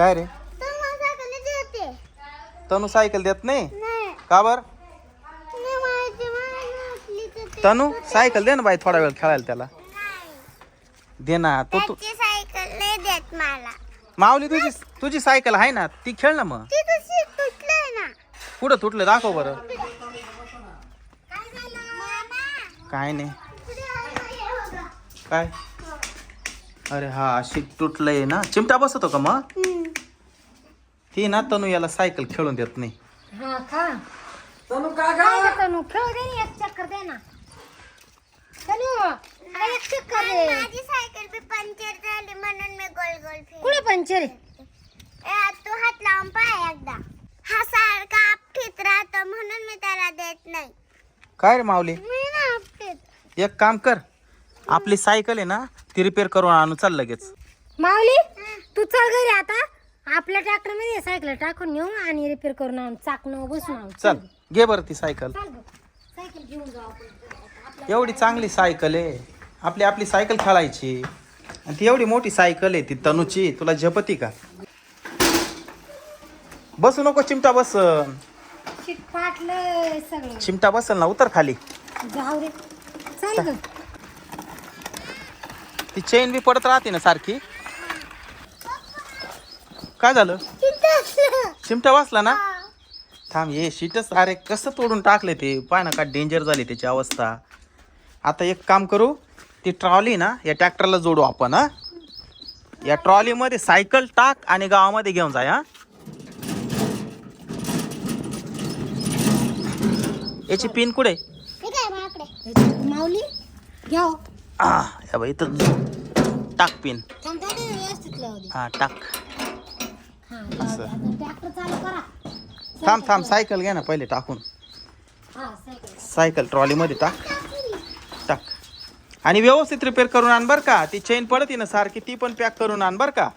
काय रे? तनू सायकल देत नाही? का बर? तनू सायकल दे ना बाई थोडा वेळ खेळायला त्याला. दे ना तू तू माऊली तुझी तुझी सायकल आहे ना ती खेळ ना मग. ती तुझी तुटलंय ना. कुठं तुटलं? दाखव बरं. काय नाही. काय? अरे हा अशी तुटलंय ना. चिमटा बसतो का मग. ती ना तनू याला सायकल खेळून देत नाही. हा का? तनु का काय खेळ दे ना एक चक्कर दे ना. तनू अरे एक चक्कर दे. माझी सायकल बी पंक्चर झाली म्हणून मी गोल गोल फिर कुठे पंचर? आहे तू हात लावून पाय एकदा. हा सारखा आपटीत राहतो म्हणून मी त्याला देत नाही. काय रे माऊली? मी ना आपटीत. एक काम कर आपली सायकल आहे ना ती रिपेअर करून आणू चाल लगेच. माऊली तू चल घरी आता. आपल्या ट्रॅक्टरमध्ये सायकल टाकून नेऊ आणि रिपेअर करून आणू चाकणं बसून आणू. चल घे बरं ती सायकल चल गं. सायकल घेऊन जाऊ आपण. एवढी चांगली सायकल आहे. आपली आपली सायकल खेळायची. आणि ती एवढी मोठी सायकल आहे ती तनूची. तुला झपती का? बसू नको चिमटा शीट सगळं. चिमटा बसल ना उतर खाली. जाऊ रे चल ग. ती चेन बी पडत राहते ना सारखी. काय झालं? चिमटा बसला ना? थांब ये शीटच अरे कसं तोडून टाकले ते? पाय ना का डेंजर झाली त्याची अवस्था. आता एक काम करू ती ट्रॉली ना या ट्रॅक्टरला जोडू आपण हा. या ट्रॉलीमध्ये सायकल टाक आणि गावामध्ये घेऊन जाय हा. याची पिन कुठे? हे माऊली घ्या हो. या बाई इथं. टाक पिन हा टाक. ट्रॅक्टर चालू करा. थांब थांब सायकल घे ना पहिले टाकून. हा सायकल. सायकल ट्रॉलीमध्ये टाक. टाक. आणि व्यवस्थित रिपेअर करून आण बरं का. ती चेन पडते ना सारखी ती पण पॅक करून आण बरं का.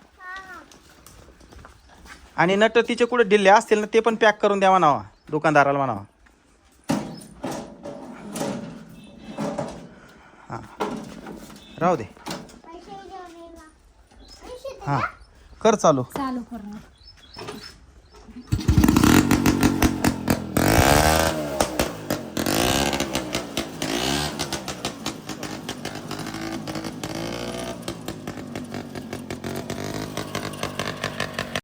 आणि नट तिचे कुठे डिल्ले असतील ना ते पण पॅक करून द्यावा नावा दुकानदाराला म्हणावा. हां. राहू दे. हां. कर चालू. चालू कर